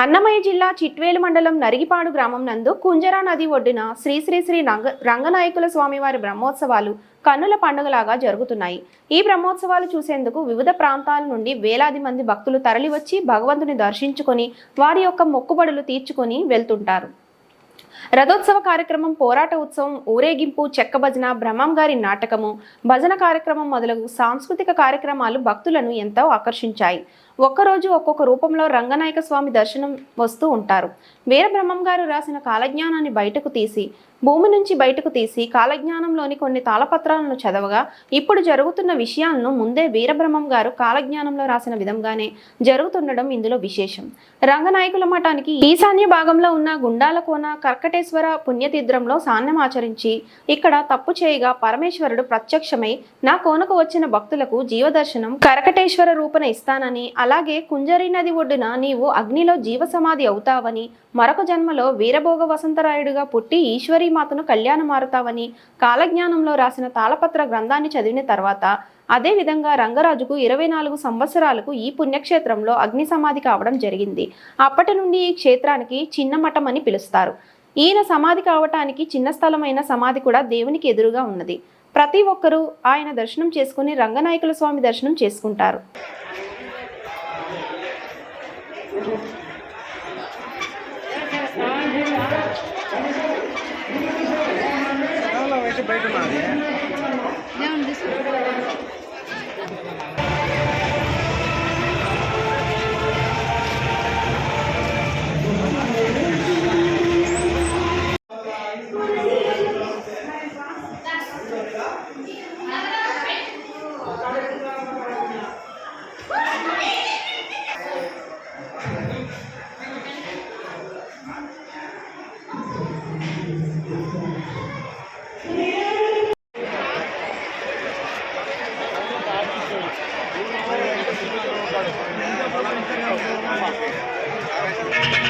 అన్నమయ్య జిల్లా చిట్వేలు మండలం నరిగిపాడు గ్రామం నందు కుంజరా నది ఒడ్డున శ్రీ శ్రీ శ్రీ రంగ రంగనాయకుల స్వామివారి బ్రహ్మోత్సవాలు కన్నుల పండుగలాగా జరుగుతున్నాయి. ఈ బ్రహ్మోత్సవాలు చూసేందుకు వివిధ ప్రాంతాల నుండి వేలాది మంది భక్తులు తరలివచ్చి భగవంతుని దర్శించుకొని వారి యొక్క మొక్కుబడులు తీర్చుకొని వెళ్తుంటారు. రథోత్సవ కార్యక్రమం పోరాట ఉత్సవం ఊరేగింపు చెక్క భజన బ్రహ్మం గారి నాటకము భజన కార్యక్రమం మొదలగు సాంస్కృతిక కార్యక్రమాలు భక్తులను ఎంతో ఆకర్షించాయి. ఒక్కరోజు ఒక్కొక్క రూపంలో రంగనాయక స్వామి దర్శనం వస్తూ ఉంటారు. వీరబ్రహ్మం గారు రాసిన కాలజ్ఞానాన్ని బయటకు తీసి భూమి నుంచి బయటకు తీసి కాలజ్ఞానంలోని కొన్ని తాళపత్రాలను చదవగా ఇప్పుడు జరుగుతున్న విషయాలను ముందే వీరబ్రహ్మం గారు కాలజ్ఞానంలో రాసిన విధంగానే జరుగుతుండడం ఇందులో విశేషం. రంగనాయకుల మఠానికి ఈశాన్య భాగంలో ఉన్న గుండాల కోన కర్కటేశ్వర పుణ్యతీద్రంలో సాన్యం ఆచరించి ఇక్కడ తప్పు చేయగా పరమేశ్వరుడు ప్రత్యక్షమై నా కోనకు వచ్చిన భక్తులకు జీవదర్శనం కరకటేశ్వర రూపణ ఇస్తానని అలాగే కుంజరి నది ఒడ్డున నీవు అగ్నిలో జీవసమాధి అవుతావని మరొక జన్మలో వీరభోగ వసంతరాయుడుగా పుట్టి ఈశ్వరీ మాతను కళ్యాణ మారుతావని కాలజ్ఞానంలో రాసిన తాళపత్ర గ్రంథాన్ని చదివిన తర్వాత అదే విధంగా రంగరాజుకు ఇరవై నాలుగు సంవత్సరాలకు ఈ పుణ్యక్షేత్రంలో అగ్ని సమాధి కావడం జరిగింది. అప్పటి నుండి ఈ క్షేత్రానికి చిన్న మఠం అని పిలుస్తారు. ఈయన సమాధి కావటానికి చిన్న స్థలమైన సమాధి కూడా దేవునికి ఎదురుగా ఉన్నది. ప్రతి ఒక్కరూ ఆయన దర్శనం చేసుకుని రంగనాయకుల స్వామి దర్శనం చేసుకుంటారు. బయట ఉన్నది Vamos lá.